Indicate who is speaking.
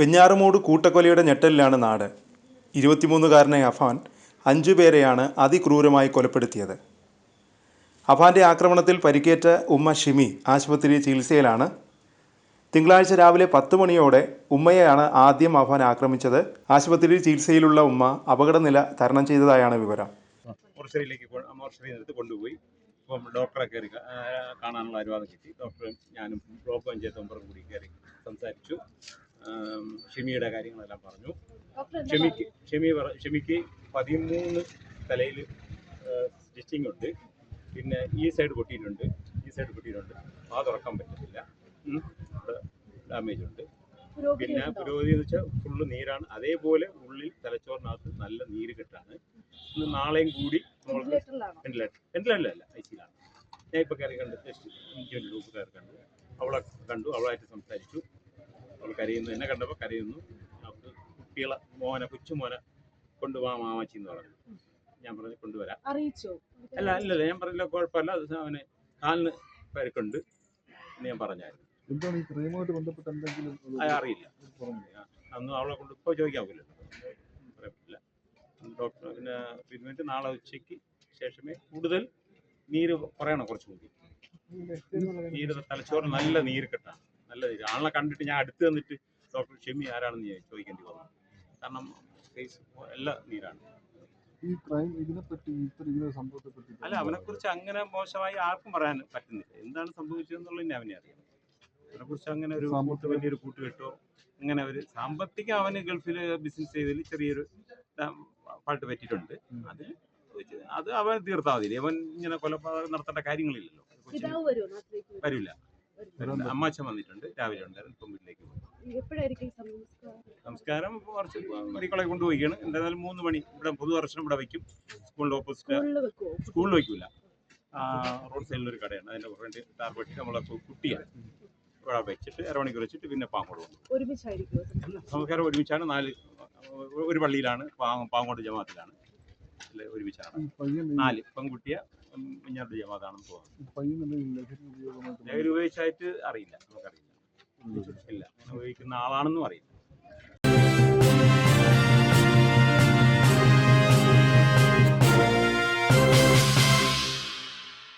Speaker 1: വെഞ്ഞാറുമൂട് കൂട്ടക്കൊലയുടെ ഞെട്ടലിലാണ് നാട്. ഇരുപത്തിമൂന്നുകാരനായ അഫാൻ അഞ്ചു പേരെയാണ് അതിക്രൂരമായി കൊലപ്പെടുത്തിയത്. അഫാന്റെ ആക്രമണത്തിൽ പരിക്കേറ്റ ഉമ്മ ഷിമി ആശുപത്രി ചികിത്സയിലാണ്. തിങ്കളാഴ്ച രാവിലെ പത്ത് മണിയോടെ ഉമ്മയെയാണ് ആദ്യം അഫാൻ ആക്രമിച്ചത്. ആശുപത്രി ചികിത്സയിലുള്ള ഉമ്മ അപകടനില തരണം ചെയ്തതായാണ് വിവരം.
Speaker 2: കൊണ്ടുപോയി. ഇപ്പം ഡോക്ടറെ കയറി കാണാനുള്ള അനുവാദം കിട്ടി. ഡോക്ടറും ഞാനും ബ്ലോക്ക് പഞ്ചായത്ത് മെമ്പറും കൂടി കയറി സംസാരിച്ചു. ഷെമിയുടെ കാര്യങ്ങളെല്ലാം പറഞ്ഞു. ഷെമിക്ക് ഷെമി ഷെമിക്ക് പതിമൂന്ന് തലയിൽ സ്റ്റിച്ചിങ് ഉണ്ട്. പിന്നെ ഈ സൈഡ് പൊട്ടിയിട്ടുണ്ട് ഈ സൈഡ് പൊട്ടിയിട്ടുണ്ട്. ആ തുറക്കാൻ പറ്റത്തില്ല. ഡാമേജ് ഉണ്ട്. പിന്നെ പുരോഗതി എന്ന് വെച്ചാൽ ഫുള്ള് നീരാണ്. അതേപോലെ ഉള്ളിൽ തലച്ചോറിനകത്ത് നല്ല നീര് കെട്ടാണ്. ഇന്ന് നാളെയും കൂടി നമ്മൾക്ക് വെന്റിലേറ്റർ ഐ സിയിലാണ് ഞാൻ ഇപ്പോൾ കയറി കണ്ട് ജസ്റ്റ് ഇഞ്ചിന്റെ ഗ്രൂപ്പ് കയറി കണ്ടു. അവളെ കണ്ടു അവളായിട്ട് സംസാരിച്ചു. അവൾ കരയുന്നു. എന്നെ കണ്ടപ്പോൾ കരയുന്നു. അവൾക്ക് കുട്ടികളെ മോനെ കൊച്ചുമോനെ കൊണ്ടുപോവാ കൊണ്ടുപോകാൻ മാമാച്ചി എന്ന് പറഞ്ഞു. ഞാൻ പറഞ്ഞു കൊണ്ടുവരാം.
Speaker 3: അറിയിച്ചോ?
Speaker 2: അല്ല അല്ലല്ല ഞാൻ പറഞ്ഞില്ല കുഴപ്പമില്ല. അത് അവന് കാലിന് പരക്കുണ്ട് എന്ന് ഞാൻ പറഞ്ഞായിരുന്നു.
Speaker 4: എന്താണ് ഈ ക്രൈമുമായിട്ട് ബന്ധപ്പെട്ട് എന്തെങ്കിലും
Speaker 2: അറിയില്ല? അന്ന് അവളെ കൊണ്ട് ഇപ്പോൾ ചോദിക്കാവില്ല പറയത്തില്ല. ഡോക്ടർ പിന്നെ ട്രീറ്റ്മെന്റ് നാളെ ഉച്ചയ്ക്ക് ശേഷമേ കൂടുതൽ നീര് കുറയണം കുറച്ചുകൂടി. നീര് തലച്ചോറ് നല്ല നീര് കെട്ടാണ് നല്ല നീര് ആളെ കണ്ടിട്ട് ഞാൻ അടുത്ത് വന്നിട്ട് ഡോക്ടർ ഷെമി ആരാണെന്ന് ഞാൻ ചോദിക്കേണ്ടി വന്നു. കാരണം ഫേസ് എല്ലാ നീരാണ്.
Speaker 4: ഈ ക്രൈം ഇതിനെപ്പറ്റി ഇത്ര ഇങ്ങനെ സംഭവത്തെ പറ്റി
Speaker 2: അല്ല അവനെക്കുറിച്ച് അങ്ങനെ മോശമായി ആർക്കും പറയാൻ പറ്റുന്നില്ല. എന്താണ് സംഭവിച്ചതെന്നുള്ളത് അവനെ അറിയാം അവനെക്കുറിച്ച് അങ്ങനെ ഒരു കൂട്ട് വലിയൊരു കൂട്ടുകെട്ടോ അങ്ങനെ ഒരു സാമ്പത്തികം അവന് ഗൾഫിൽ ബിസിനസ് ചെയ്തതിൽ ചെറിയൊരു പാട്ട് പറ്റിയിട്ടുണ്ട്. അത് അത് അവൻ തീർത്താൽ മതി. അവൻ ഇങ്ങനെ കൊലപാതകം നടത്തേണ്ട കാര്യങ്ങളില്ലല്ലോ. വരില്ല. അമ്മാച്ചൻ വന്നിട്ടുണ്ട്. രാവിലെ ഉണ്ടായിരുന്നു. ഇപ്പം വീട്ടിലേക്ക് പോയി.
Speaker 3: സംസ്കാരം?
Speaker 2: കുറച്ച് മരിക്കളെ കൊണ്ടുപോയിക്കാണ് എന്തായാലും മൂന്ന് മണി ഇവിടെ പൊതുദർശനം ഇവിടെ വയ്ക്കും സ്കൂളിന്റെ ഓപ്പോസിറ്റ്.
Speaker 3: സ്കൂളിൽ വെക്കുവോ?
Speaker 2: വയ്ക്കൂല റോഡ് സൈഡിൽ ഒരു കടയാണ് അതിന്റെ ഫ്രണ്ട് ടാർപെട്ടി നമ്മളെ കുട്ടിയാണ്. ഇവിടെ വെച്ചിട്ട് അരമണിക്കൂർ വെച്ചിട്ട് പിന്നെ പാങ്ങോട് പോകും? നമുക്കാരും ഒരുമിച്ചാണ്. നാല് ഒരു പള്ളിയിലാണ്. പാങ്ങ പാങ്ങോട് ജമാത്തിലാണ്. ഒരുമിച്ചാണ്. നാല് പെൺകുട്ടിയെ മിഞ്ഞാറ് ജമാത്താണെന്ന് തോന്നുന്നു.
Speaker 4: ഈ പയ്യൻ എന്തെങ്കിലും ലഹരി
Speaker 2: ഉപയോഗിച്ചായിട്ട് അറിയില്ല നമുക്കറിയില്ല. ഇല്ല ഉപയോഗിക്കുന്ന ആളാണെന്നും അറിയില്ല.